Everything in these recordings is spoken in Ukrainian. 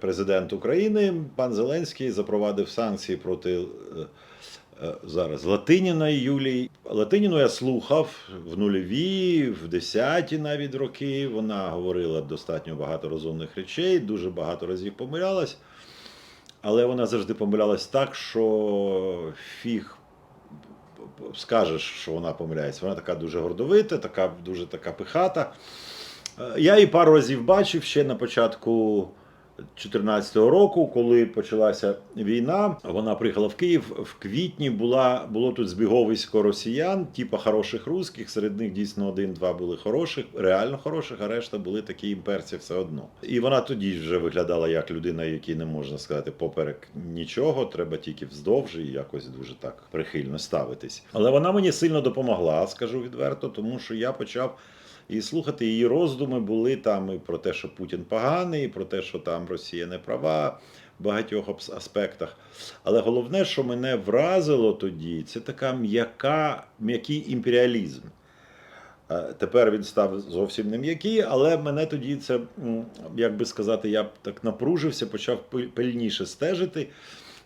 Президент України пан Зеленський запровадив санкції проти е, е, зараз Латиніної Юлії. Латиніну я слухав в нульові, в десяті навіть роки. Вона говорила достатньо багато розумних речей, дуже багато разів помилялась. Але вона завжди помилялась так, що фіг скажеш, що вона помиляється. Вона така дуже гордовита, така дуже така пихата. Е, Я її пару разів бачив ще на початку 2014 року, коли почалася війна. Вона приїхала в Київ в квітні. Була було тут збіговисько росіян, типа хороших русських. Серед них дійсно один-два були хороших, реально хороших, а решта були такі імперці все одно. І вона тоді вже виглядала як людина, якій не можна сказати поперек нічого, треба тільки вздовж і якось дуже так прихильно ставитись. Але вона мені сильно допомогла, скажу відверто, тому що я почав. І слухати її роздуми були там і про те, що Путін поганий, і про те, що там Росія не права в багатьох аспектах. Але головне, що мене вразило тоді, це така м'яка, м'який імперіалізм. Е, Тепер він став зовсім не м'який, але мене тоді це, як би сказати, я так напружився, почав пильніше стежити.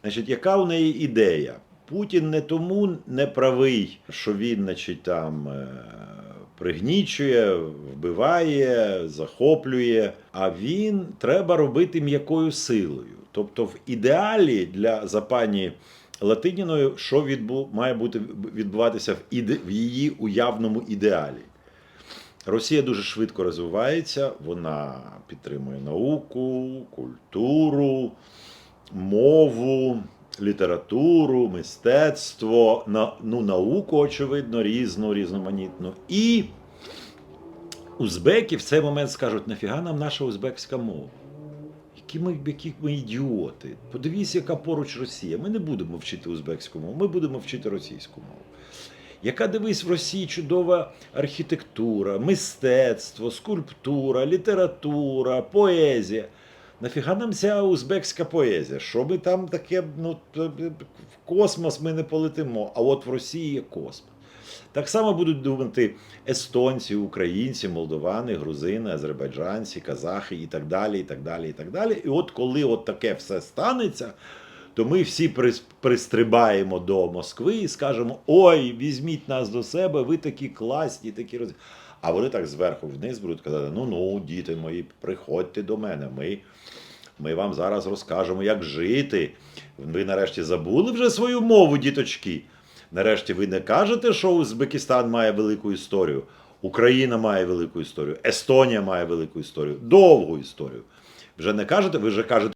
Значить, яка у неї ідея? Путін не тому не правий, що він, значить, там е, пригнічує, вбиває, захоплює, а він треба робити м'якою силою. Тобто, в ідеалі для за пані Латиніною, що відбу, має бути відбуватися в, іде, в її уявному ідеалі. Росія дуже швидко розвивається, вона підтримує науку, культуру, мову, літературу, мистецтво, на, ну, науку, очевидно, різну, різноманітну. І узбеки в цей момент скажуть: нафіга нам наша узбекська мова? Які ми, які ми ідіоти. Подивіться, яка поруч Росія. Ми не будемо вчити узбекську мову, ми будемо вчити російську мову. Яка дивись в Росії чудова архітектура, мистецтво, скульптура, література, поезія. Нафіга нам ця узбекська поезія? Що ми там таке, ну, в космос ми не полетимо, а от в Росії є космос. Так само будуть думати естонці, українці, молдовани, грузини, азербайджанці, казахи і так далі. І так далі, і так далі. І от коли от таке все станеться, то ми всі пристрибаємо до Москви і скажемо: ой, візьміть нас до себе, ви такі класні, такі роз... А вони так зверху вниз будуть казати: ну ну, діти мої, приходьте до мене. Ми, ми вам зараз розкажемо, як жити. Ви нарешті забули вже свою мову, діточки. Нарешті ви не кажете, що Узбекистан має велику історію, Україна має велику історію, Естонія має велику історію, довгу історію. Вже не кажете, ви вже кажете.